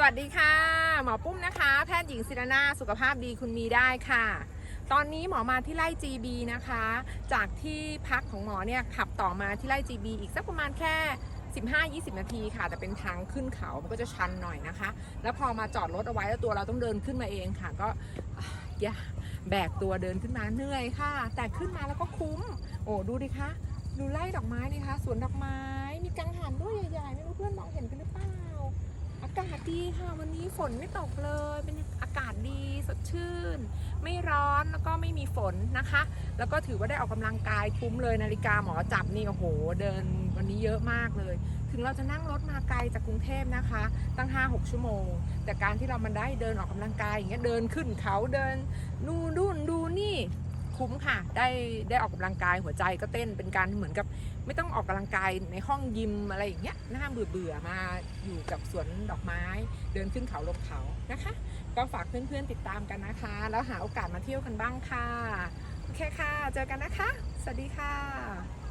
สวัสดีค่ะ หมอปุ้มนะคะ แพทย์หญิงศิรนาสุขภาพดีคุณมีได้ค่ะ ตอนนี้หมอมาที่ไร่ GB นะคะ จากที่พักของหมอเนี่ยขับต่อมาที่ไร่ GB อีกสักประมาณแค่ 15-20 นาทีค่ะ แต่เป็นทางขึ้นเขามันก็จะชันหน่อยนะคะ แล้วพอมาจอดรถเอาไว้แล้วตัวเราต้องเดินขึ้นมาเองค่ะ ก็อะอย่าแบกตัวเดินขึ้นมาเหนื่อยค่ะ แต่ขึ้นมาแล้วก็คุ้ม โอ้ดูดิคะดูไร่ดอกไม้ดิคะสวนดอกไม้มีกังหันด้วยใหญ่ๆไม่รู้เพื่อน ดีค่ะวันนี้ฝนไม่ตกเลย เป็นอากาศดีสดชื่น ไม่ร้อนแล้วก็ไม่มีฝนนะคะ แล้วก็ถือว่าได้ออกกำลังกายคุ้มเลยนาฬิกาหมอจับนี่โอ้โห เดินวันนี้เยอะมากเลย ถึงเราจะนั่งรถมาไกลจากกรุงเทพนะคะ ตั้ง 5-6 ชั่วโมง แต่การที่เรามันได้เดินออกกำลังกายอย่างเงี้ยเดินขึ้นเขาเดินนู่นนู่นดูน คุ้มค่ะ ได้ได้ออกกำลังกายหัวใจก็เต้นเป็นการเหมือนกับ ไม่ต้องออกกำลังกายในห้องยิมอะไรอย่างเงี้ยน่าเบื่อเบื่อมาอยู่กับสวนดอกไม้ เดินขึ้นเขาลงเขานะคะ ก็ฝากเพื่อนๆติดตามกันนะคะ แล้วหาโอกาสมาเที่ยวกันบ้างค่ะโอเคค่ะ เจอกันนะคะ สวัสดีค่ะ